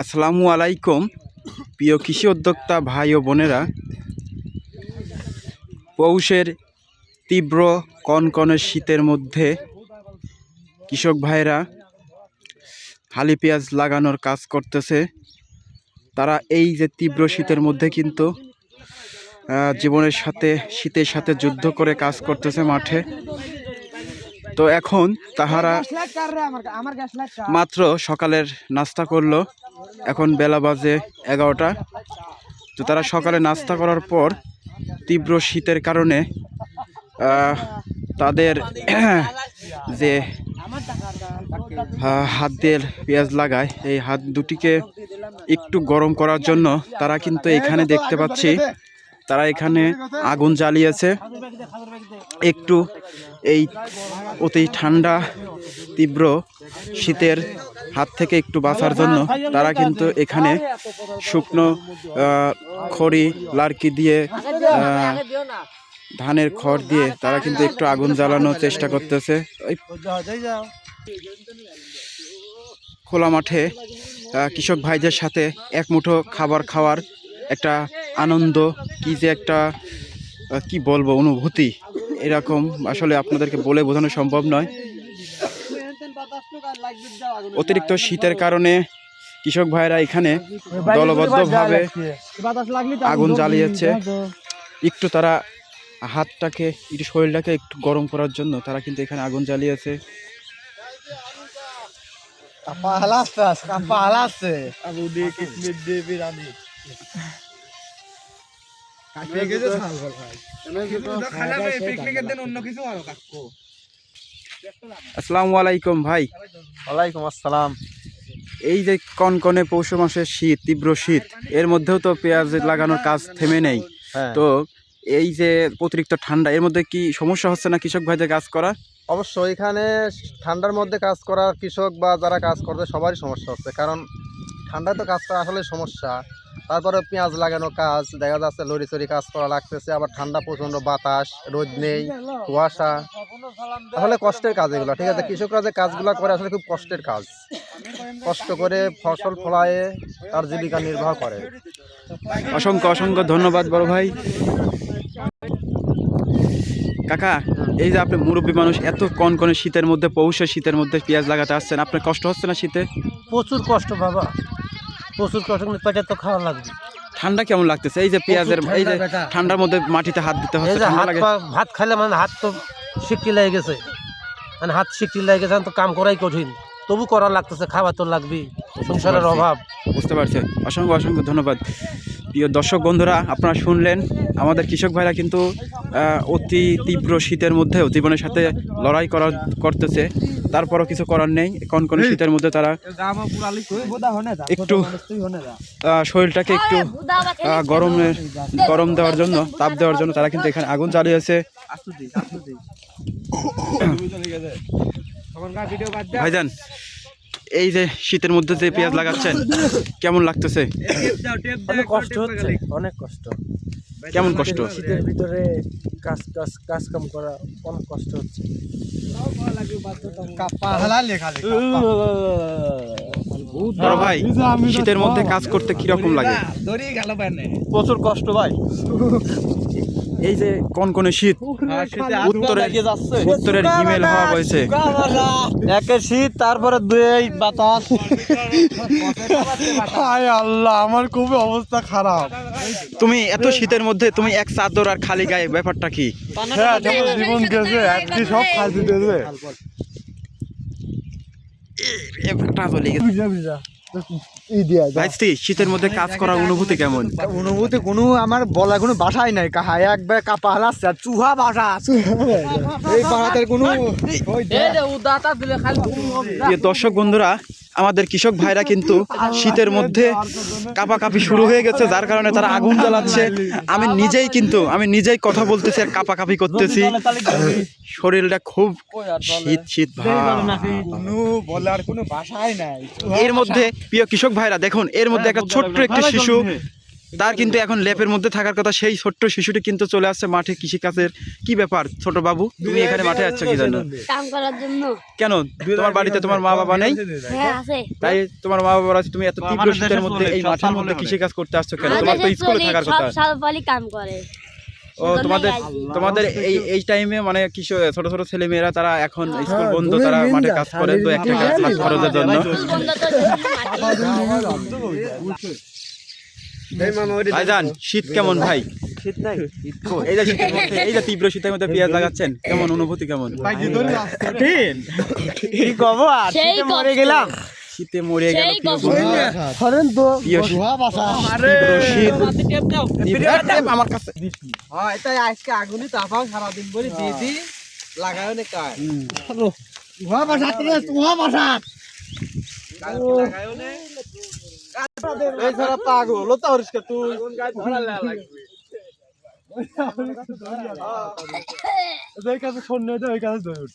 আসসালামু আলাইকুম প্রিয় কৃষি উদ্যোক্তা ভাই ও বোনেরা। পৌষের তীব্র কনকনে শীতের মধ্যে কৃষক ভাইরা হালি পেঁয়াজ লাগানোর কাজ করতেছে। তারা এই যে তীব্র শীতের মধ্যে কিন্তু জীবনের সাথে শীতের সাথে যুদ্ধ করে কাজ করতেছে মাঠে। তো এখন তাহারা মাত্র সকালের নাস্তা করল। এখন বেলা বাজে এগারোটা। তো তারা সকালে নাস্তা করার পর তীব্র শীতের কারণে তাদের যে হাত দিয়ে পেঁয়াজ লাগায়, এই হাত দুটিকে একটু গরম করার জন্য তারা কিন্তু এখানে দেখতে পাচ্ছি তারা এখানে আগুন জ্বালিয়েছে। একটু এই অতি ঠান্ডা, তীব্র শীতের হাত থেকে একটু বাঁচার জন্য তারা কিন্তু এখানে শুকনো খড়ি লার্কি দিয়ে ধানের খড় দিয়ে তারা কিন্তু একটু আগুন জ্বালানোর চেষ্টা করতেছে। খোলা মাঠে কৃষক ভাইদের সাথে এক মুঠো খাবার খাওয়ার একটা আনন্দ কি যে একটা কি বলব অনুভূতি এরকম আসলে আপনাদেরকে বলে বোঝানো সম্ভব নয়। অতিরিক্ত শীতের কারণে কৃষক ভাইরা এখানে দলবদ্ধভাবে আগুন জ্বালিয়েছে। একটু তারা হাতটাকে একটু শরীরটাকে একটু গরম করার জন্য তারা কিন্তু এখানে আগুন জ্বালিয়েছে। আসসালামু আলাইকুম ভাই। ওয়ালাইকুম আসসালাম। এই যে কনকনে পৌষ মাসের শীত তীব্র শীত এর মধ্যেও তো পেঁয়াজ লাগানোর কাজ থেমে নেই। হ্যাঁ। তো এই যে অতিরিক্ত ঠান্ডা এর মধ্যে কি সমস্যা হচ্ছে না কৃষক ভাইদের কাজ করা? অবশ্য এখানে ঠান্ডার মধ্যে কাজ করা কৃষক বা যারা কাজ করবে সবারই সমস্যা হচ্ছে। কারণ ঠান্ডায় তো কাজ করা আসলে সমস্যা। তারপরে পেঁয়াজ লাগানো কাজ দেখা যাচ্ছে লরি চড়ি কাজ করা লাগতেছে আবার ঠান্ডা প্রচণ্ড বাতাস রোদ নেই কুয়াশা। তাহলে কষ্টের কাজ এগুলো ঠিক আছে? কৃষকরা যে কাজগুলো করে আসলে খুব কষ্টের কাজ। কষ্ট করে ফসল ফলায়ে তার জীবিকা নির্বাহ করে। অসংখ্য অসংখ্য ধন্যবাদ বড় ভাই। কাকা এই যে আপনি মুরব্বী মানুষ এত কনকনে শীতের মধ্যে পৌষের শীতের মধ্যে পেঁয়াজ লাগাতে আসছেন আপনার কষ্ট হচ্ছে না শীতে? প্রচুর কষ্ট বাবা। প্রচুর কষ্ট পেটের পেটে তো খাওয়া লাগবে। ঠান্ডা কেমন লাগতেছে? এই যে পেঁয়াজের এই যে ঠান্ডার মধ্যে মাটিতে হাত দিতে হবে হচ্ছে যে ঠান্ডা হাত লাগে। ভাত খাইলে মানে হাত তো সিকটি লেগে গেছে। মানে হাত সিকটি লেগে গেছে তো কাম করাই কঠিন। তবু করা লাগতেছে খাবার তো লাগবে সংসারের অভাব। বুঝতে পারছেন অসংখ্য অসংখ্য ধন্যবাদ। প্রিয় দর্শক বন্ধুরা আপনারা শুনলেন আমাদের কৃষক ভাইরা কিন্তু অতি তীব্র শীতের মধ্যেও জীবনের সাথে লড়াই করার করতেছে। তারপরও কিছু করার নেই। কনকনে শীতের মধ্যে তারা একটু শরীরটাকে একটু গরমের গরম দেওয়ার জন্য তাপ দেওয়ার জন্য তারা কিন্তু এখানে আগুন জ্বালিয়েছে। ভাইজান এই যে শীতের মধ্যে যে পেঁয়াজ লাগাচ্ছেন কেমন লাগতেছে? অনেক কষ্ট হচ্ছে অনেক কষ্ট। কেমন কষ্ট? শীতের ভিতরে কাজ কাজ কাজ কাম করা অনেক কষ্ট হচ্ছে। বড় ভাই শীতের মধ্যে কাজ করতে কীরকম লাগে? প্রচুর কষ্ট ভাই। এই যে কনকনে শীত? উত্তরের উত্তরের হিমেল হওয়া হয়েছে। একে শীত তারপরে দুই বাতাস। হায় আল্লাহ আমার খুবই অবস্থা খারাপ। তুমি এত শীতের মধ্যে তুমি এক চাদর আর খালি গায়ে ব্যাপারটা কি? হ্যাঁ জীবন গেছে আজকে সব দিতেছে চলে গেছে। ভাইস্তি শীতের মধ্যে কাজ করার অনুভূতি কেমন? অনুভূতি কোনো আমার বলা কোনো বাসাই নাই। কাহা একবার কাপা হালাচ্ছে আর চুহা বাসা এই পাড়াতে কোনো দর্শক বন্ধুরা আমাদের কৃষক ভাইরা কিন্তু শীতের মধ্যে কাপাকাপি শুরু হয়ে গেছে, যার কারণে তারা আগুন জ্বালাচ্ছে। আমি নিজেই কিন্তু, আমি নিজেই কথা বলতেছি আর কাপাকাপি করতেছি। শরীরটা খুব শীত শীত এর মধ্যে, প্রিয় কৃষক ভাইরা, দেখুন, এর মধ্যে একটা ছোট্ট একটি শিশু তার কিন্তু এখন লেপের মধ্যে থাকার কথা সেই ছোট্ট শিশুটি কিন্তু চলে আসছে মাঠে কৃষিকাজের। কি ব্যাপার ছোট বাবু? তুমি এখানে মাঠে যাচ্ছ কি জন্য? কাম করার জন্য। কেন? তোমার বাড়িতে তোমার মা বাবা নেই? হ্যাঁ আছে। তাই তোমার মা বাবা আছে তুমি এত তীব্র শীতের মধ্যে এই মাঠের মধ্যে কৃষিকাজ করতে আসছো কেন? তোমার তো স্কুলে থাকার সব কথা। সালপালি কাম করে। ও তোমাদের তোমাদের এই এই টাইমে মানে কিশোর ছোট ছোট ছেলে মেয়েরা তারা এখন স্কুল বন্ধ তারা মাঠে কাজ করে তো একটা কাজ খরচের জন্য। বন্ধ তো মাটি ভাইজান শীত কেমন ভাই? শীত নাই। এই যে শীতের মধ্যে এই যে তীব্র শীতের মধ্যে পেঁয়াজ লাগাচ্ছেন কেমন অনুভূতি কেমন? কি কব আর শীতে মরে গেলাম। শীতে মরে গেল আমার কাছে। হ্যাঁ আজকে আগুনই তাপাও সারাদিন বলে দিদি লাগায় না কাজ। রে সারা পাগল ও তো পরিষ্কার তুই। ওই কাছে শূন্য ওই কাছে